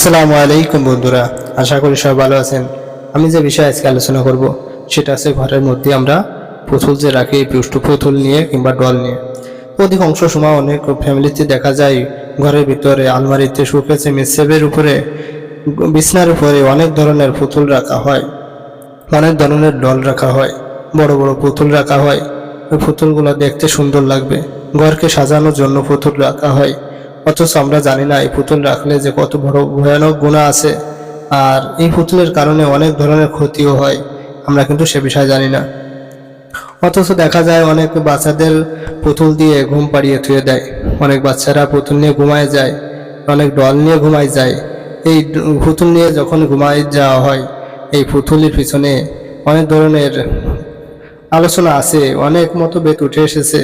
আসসালামু আলাইকুম বন্ধুরা, আশা করি সবাই ভালো আছেন। আমি যে বিষয়ে আজকে আলোচনা করব, সেটা আছে ঘরের মধ্যে আমরা পুতুল যে রাখি পুষ্টু পুতুল নিয়ে কিংবা ডল নিয়ে। অধিকাংশ সময় অনেক ফ্যামিলিতে দেখা যায়, ঘরের ভিতরে আলমারিতে শুকেছে মেসেবের উপরে, বিছনার উপরে অনেক ধরনের পুতুল রাখা হয়। অনেক ধরনের ডল রাখা হয়, বড় বড় পুতুল রাখা হয়। ওই পুতুলগুলো দেখতে সুন্দর লাগবে। ঘরকে সাজানোর জন্য পুতুল রাখা হয়। অথচ আমরা জানি না, এই পুতুল রাখলে যে কত বড় ভয়ানক গুণা আছে। আর এই পুতুলের কারণে অনেক ধরনের ক্ষতিও হয়, আমরা কিন্তু সে বিষয়ে জানি না। অথচ দেখা যায় অনেক বাচ্চাদের পুতুল দিয়ে ঘুম পাড়িয়ে থুয়ে দেয়। অনেক বাচ্চারা পুতুল নিয়ে ঘুমায় যায়, অনেক ডল নিয়ে ঘুমায় যায়। এই পুতুল নিয়ে যখন ঘুমায় যাওয়া হয়, এই পুতুলের পিছনে অনেক ধরনের আলোচনা আছে, অনেক মতো বেত উঠে এসেছে।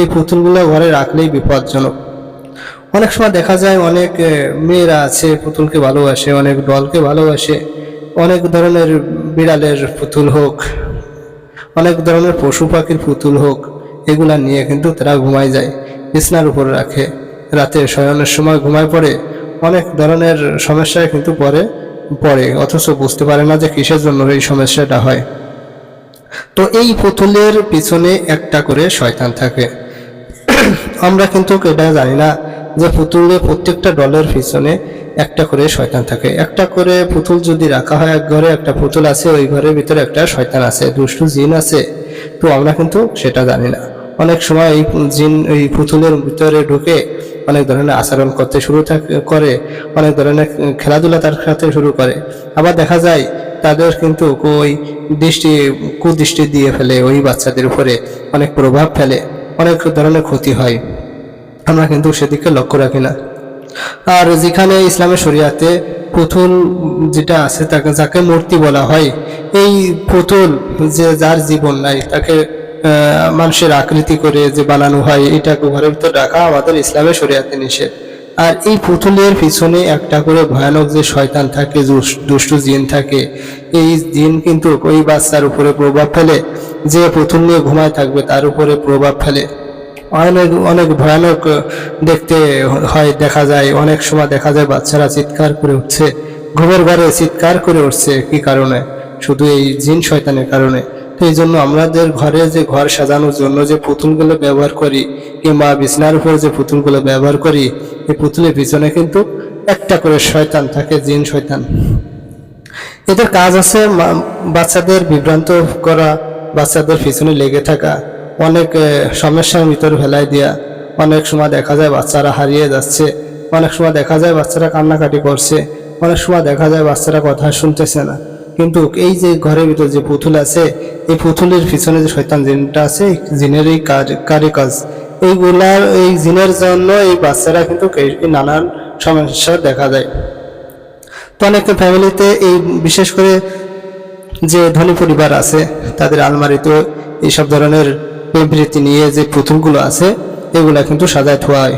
এই পুতুলগুলো ঘরে রাখলেই বিপজ্জনক। অনেক সময় দেখা যায় অনেক মেয়েরা আছে, পুতুলকে ভালোবাসে, অনেক ডলকে ভালোবাসে, অনেক ধরনের বিড়ালের পুতুল হোক, অনেক ধরনের পশু পাখির পুতুল হোক, এগুলা নিয়ে কিন্তু তারা ঘুমায় যায়, বিছনার উপর রাখে, রাতে শয়নের সময় ঘুমায় পড়ে, অনেক ধরনের সমস্যায় কিন্তু পরে পড়ে, অথচ বুঝতে পারে না যে কিসের জন্য এই সমস্যাটা হয়। তো এই পুতুলের পিছনে একটা করে শয়তান থাকে। আমরা কিন্তু এটা জানি না যে পুতুলের প্রত্যেকটা ডলের পিছনে একটা করে শয়তান থাকে। একটা করে পুতুল যদি রাখা হয় এক ঘরে, একটা পুতুল আছে ওই ঘরের ভিতরে একটা শয়তান আছে, দুষ্টু জিন আছে। তো আমরা কিন্তু সেটা জানি না। অনেক সময় এই জিন, এই পুতুলের ভিতরে ঢুকে অনেক ধরনের আচরণ করতে শুরু করে। অনেক ধরনের খেলাধুলা তার সাথে শুরু করে। আবার দেখা যায় তাদের কিন্তু ওই দৃষ্টি, কুদৃষ্টি দিয়ে ফেলে, ওই বাচ্চাদের উপরে অনেক প্রভাব ফেলে। অনেক ধরনের ক্ষতি হয়। আমরা কিন্তু সেদিকে লক্ষ্য রাখি না। আর যেখানে ইসলামের শরিয়াতে পুতুল যেটা আছে তাকে যাকে মূর্তি বলা হয়, এই পুতুল যে যার জীবন নাই, তাকে মানুষের আকৃতি করে যে বানানো হয়, এটাকে ঘরের ভিতর রাখা আমাদের ইসলামের শরিয়াতে নিষেধ। আর এই পুতুলের পিছনে একটা করে ভয়ানক যে শয়তান থাকে, দুষ- দুষ্টু জিন থাকে, এই জিন কিন্তু ওই বাচ্চার উপরে প্রভাব ফেলে। যে পুতুল নিয়ে ঘুমায় থাকবে, তার উপরে প্রভাব ফেলে। অনেক অনেক ভয়ানক দেখতে হয়, দেখা যায়। অনেক সময় দেখা যায় বাচ্চারা চিৎকার করে উঠছে। ঘুমের ঘরে চিৎকার করে উঠছে, কি কারণে? শুধু এই জিন শয়তানের কারণে। তো এই জন্য আমাদের ঘরে যে ঘর সাজানোর জন্য যে পুতুলগুলো ব্যবহার করি কিংবা বিছনার উপর যে পুতুলগুলো ব্যবহার করি, এই পুতুলের পিছনে কিন্তু একটা করে শয়তান থাকে, জিন শয়তান। এদের কাজ আছে বাচ্চাদের বিভ্রান্ত করা, বাচ্চাদের পিছনে লেগে থাকা। অনেক সমস্যার ভিতরে ফেলাই দেওয়া অনেক সময় দেখা যায় বাচ্চারা হারিয়ে যাচ্ছে। অনেক সময় দেখা যায় বাচ্চারা কান্নাকাটি করছে। অনেক সময় দেখা যায় বাচ্চারা কথা শুনতেছে না। কিন্তু এই যে ঘরের ভিতর যে পুতুল আছে, এই পুতুলের পিছনে যে শয়তান জিনটা আছে জিনের এই কাজ কাজ এইগুলার, এই জিনের জন্য এই বাচ্চারা কিন্তু নানান সমস্যা দেখা যায় তো অনেক ফ্যামিলিতে এই বিশেষ করে যে ধনী পরিবার আছে, তাদের আলমারিতে এইসব ধরনের বিবৃতি নিয়ে যে পুতুলগুলো আছে, এগুলা কিন্তু সাজায় থোয়া হয়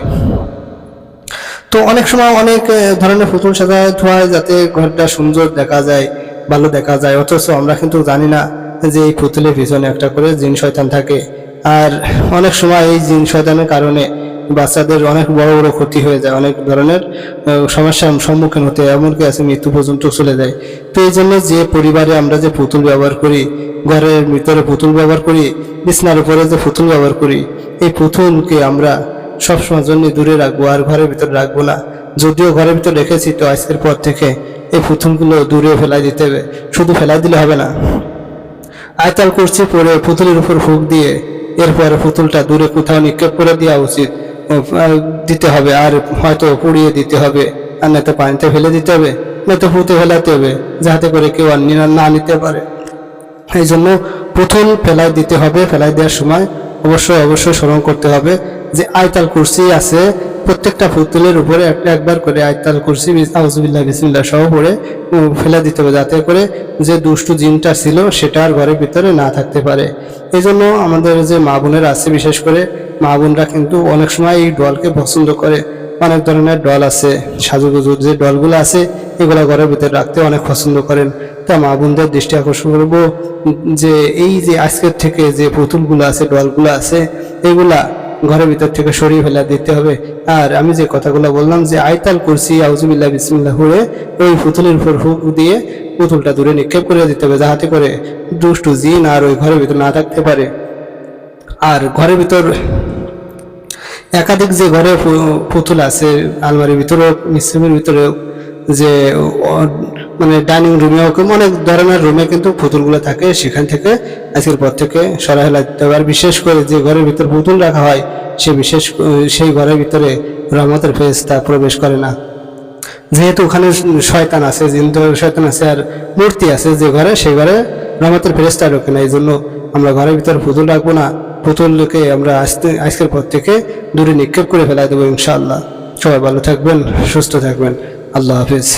তো অনেক সময় অনেক ধরনের পুতুল সাজায় থোয়া হয় যাতে ঘরটা সুন্দর দেখা যায়, ভালো দেখা যায়। অথচ আমরা কিন্তু জানি না যে এই পুতুলের পিছনে একটা করে জিন শয়তান থাকে। আর অনেক সময় এই জিন শয়তানের কারণে বাচ্চাদের অনেক বড় বড় ক্ষতি হয়ে যায়, অনেক ধরনের সমস্যার সম্মুখীন হতে এমনকি আছে মৃত্যু পর্যন্ত চলে যায়। তো এই জন্য যে পরিবারে আমরা যে পুতুল ব্যবহার করি ঘরের ভিতরে পুতুল ব্যবহার করি, বিছনার উপরে যে পুতুল ব্যবহার করি, এই পুতুলকে আমরা সবসময় জন্য দূরে রাখব আর ঘরের ভিতরে রাখব না। যদিও ঘরের ভিতরে রেখেছি, তো আজকের পর থেকে এই পুতুলগুলো দূরে ফেলাই দিতে হবে, শুধু ফেলাই দিলে হবে না। আয়তাল করছি পরে পুতুলের উপর ফুক দিয়ে এরপরে পুতুলটা দূরে কোথাও নিক্ষেপ করে দেওয়া উচিত দিতে হবে আর হয়তো পুড়িয়ে দিতে হবে, আর নয়তো পানিতে ফেলে দিতে হবে, নয়তো ফুতে ফেলাতে হবে, যাতে করে কেউ আর না নিতে পারে। এই জন্য প্রথম ফেলাই দিতে হবে, ফেলাই দেওয়ার সময় অবশ্যই অবশ্যই স্মরণ করতে হবে যে আয়তাল কুরসি আছে, প্রত্যেকটা পুতুলের উপরে একটা একবার করে আয়তাল কুরসি আউজবিল্লাহ বিসমিল্লাহ সহ পড়ে ফেলে দিতে হবে যাতে করে যে দুষ্টু জিনটা ছিল সেটা আর ঘরের ভিতরে না থাকতে পারে। এই জন্য আমাদের যে মা বোনেরা আছে, বিশেষ করে মা বোনরা কিন্তু অনেক সময় এই ডলকে পছন্দ করে। অনেক ধরনের ডল আছে সাজুগুজু যে ডলগুলো আছে, এগুলো ঘরের ভিতরে রাখতে অনেক পছন্দ করেন। তা মা বোনদের দৃষ্টি আকর্ষণ করব যে এই যে আজকের থেকে যে পুতুলগুলো আছে, ডলগুলো আছে, এগুলা ঘরের ভিতর থেকে সরিয়ে ফেলা দিতে হবে। আর আমি যে কথাগুলো বললাম যে আয়তাল কুরসি আউজুবিল্লাহ বিসমিল্লাহ হয়ে ওই পুতুলের উপর হুক দিয়ে পুতুলটা দূরে নিক্ষেপ করে দিতে হবে, যাহাতে করে দুষ্টু জিন আর ওই ঘরের ভিতর না থাকতে পারে। আর ঘরের ভিতর একাধিক যে ঘরে পুতুল আছে, আলমারির ভিতরেও মিশ্রমের ভিতরেও, যে মানে ডাইনিং রুমেও অনেক ধরনের রুমে কিন্তু পুতুলগুলো থাকে। সেখান থেকে আজকের পর থেকে সরাই ফেলা দিতে হবে আর বিশেষ করে যে ঘরের ভিতর পুতুল রাখা হয়, সে বিশেষ, সেই ঘরের ভিতরে রহমতের ফেরেশতা প্রবেশ করে না। যেহেতু ওখানে শয়তান আছে জিন তো শয়তান আছে, আর মূর্তি আছে যে ঘরে সেই ঘরে রহমতের ফেরেস্তা ঢোকে না। এই জন্য আমরা ঘরের ভিতরে পুতুল রাখব না। পুতুলকে আমরা আজকে আজকের পর থেকে দূরে নিক্ষেপ করে ফেলা দেবো ইনশাআল্লাহ। সবাই ভালো থাকবেন, সুস্থ থাকবেন। আল্লাহ হাফিজ।